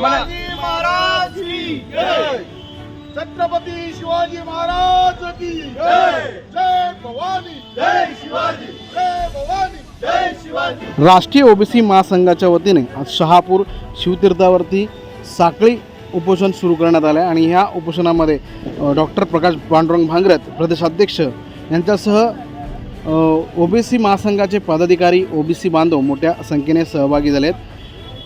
महाराज की जय। छत्रपती शिवाजी महाराज की जय। जय भवानी। जय शिवाजी। जय भवानी। जय शिवाजी। राष्ट्रीय ओबीसी महासंघाच्या वतीने आज शहापूर शिवतीर्थावरती साखळी उपोषण सुरू करण्यात आलं आहे आणि ह्या उपोषणामध्ये डॉक्टर प्रकाश पांडुरंग भांगरत प्रदेशाध्यक्ष यांच्यासह ओबीसी महासंघाचे पदाधिकारी ओबीसी बांधव मोठ्या संख्येने सहभागी झाले आहेत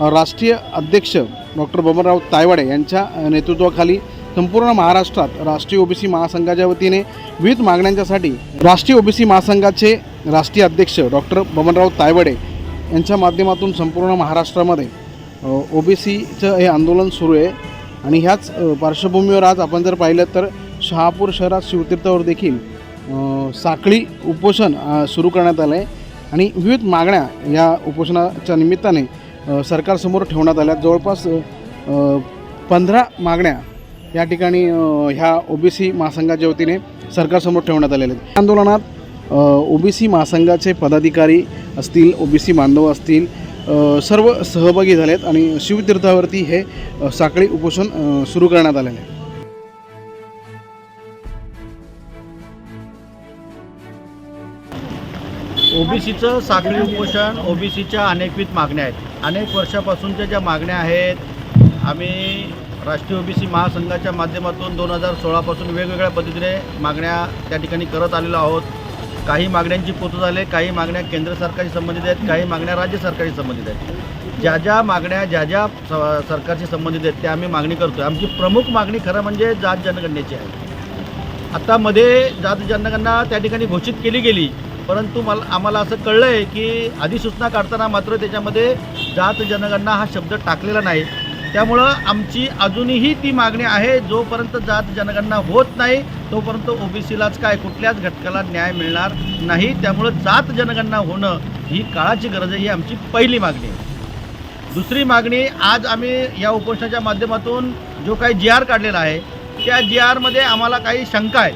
राष्ट्रीय अध्यक्ष डॉक्टर बबनराव तायवाडे यांच्या नेतृत्वाखाली संपूर्ण महाराष्ट्रात राष्ट्रीय ओबीसी महासंघाच्या वतीने विविध मागण्यांच्यासाठी राष्ट्रीय ओबीसी महासंघाचे राष्ट्रीय अध्यक्ष डॉक्टर बबनराव तायवडे यांच्या माध्यमातून संपूर्ण महाराष्ट्रामध्ये ओबीसीचं हे आंदोलन सुरू आहे. आणि ह्याच पार्श्वभूमीवर आज आपण जर पाहिलं तर शहापूर शहरात शिवतीर्थावर देखील साखळी उपोषण सुरू करण्यात आलं आहे आणि विविध मागण्या या उपोषणाच्या निमित्ताने सरकारसमोर ठेवण्यात आल्या जवळपास पंधरा मागण्या या ठिकाणी अ, ह्या ओबीसी महासंघाच्या वतीने सरकारसमोर ठेवण्यात आलेल्या आहेत. आंदोलनात ओबीसी महासंघाचे पदाधिकारी असतील ओबीसी बांधव असतील सर्व सहभागी झालेत आणि शिवतीर्थावरती हे साखळी उपोषण सुरू करण्यात आलेलं आहे ओबीसीचं साखळी उपोषण ओबीसीच्या अनेकविध मागण्या आहेत. अनेक वर्षापासूनच्या ज्या मागण्या आहेत आम्ही राष्ट्रीय ओबीसी महासंघाच्या माध्यमातून दोन हजार सोळापासून वेगवेगळ्या पद्धतीने मागण्या त्या ठिकाणी करत आलेलो आहोत. काही मागण्यांची पोतं झाले काही मागण्या केंद्र सरकारशी संबंधित आहेत काही मागण्या राज्य सरकारशी संबंधित आहेत. ज्या ज्या मागण्या ज्या ज्या स- सरकारशी संबंधित आहेत त्या आम्ही मागणी करतो आमची प्रमुख मागणी खरं म्हणजे जात जनगणनेची आहे. आत्तामध्ये जात जनगणना त्या ठिकाणी घोषित केली गेली. परंतु मला आम्हाला असं कळलं आहे की अधिसूचना काढताना मात्र त्याच्यामध्ये जात जनगणना हा शब्द टाकलेला नाही. त्यामुळं आमची अजूनही ती मागणी आहे जोपर्यंत जात जनगणना होत नाही तोपर्यंत ओबीसीलाच काय कुठल्याच घटकाला न्याय मिळणार नाही. त्यामुळं जात जनगणना होणं ही काळाची गरज आहे ही आमची पहिली मागणी आहे. दुसरी मागणी आज आम्ही या उपोषणाच्या माध्यमातून जो काही जी आर काढलेला आहे त्या जी आरमध्ये आम्हाला काही शंका आहे.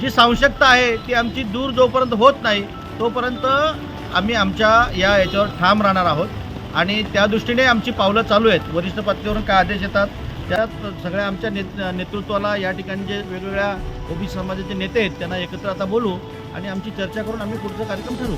जी आवश्यकता आहे ती आमची दूर जोपर्यंत होत नाही तोपर्यंत आम्ही आमच्या या याच्यावर ठाम राहणार आहोत. आणि त्या दृष्टीने आमची पावलं चालू आहेत. वरिष्ठ पातळीवरून काय आदेश येतात त्यात सगळ्या आमच्या नेत नेतृत्वाला या ठिकाणी जे वेगवेगळ्या ओबीसी समाजाचे नेते आहेत त्यांना एकत्र आता बोलू आणि आमची चर्चा करून आम्ही पुढचा कार्यक्रम ठरवू.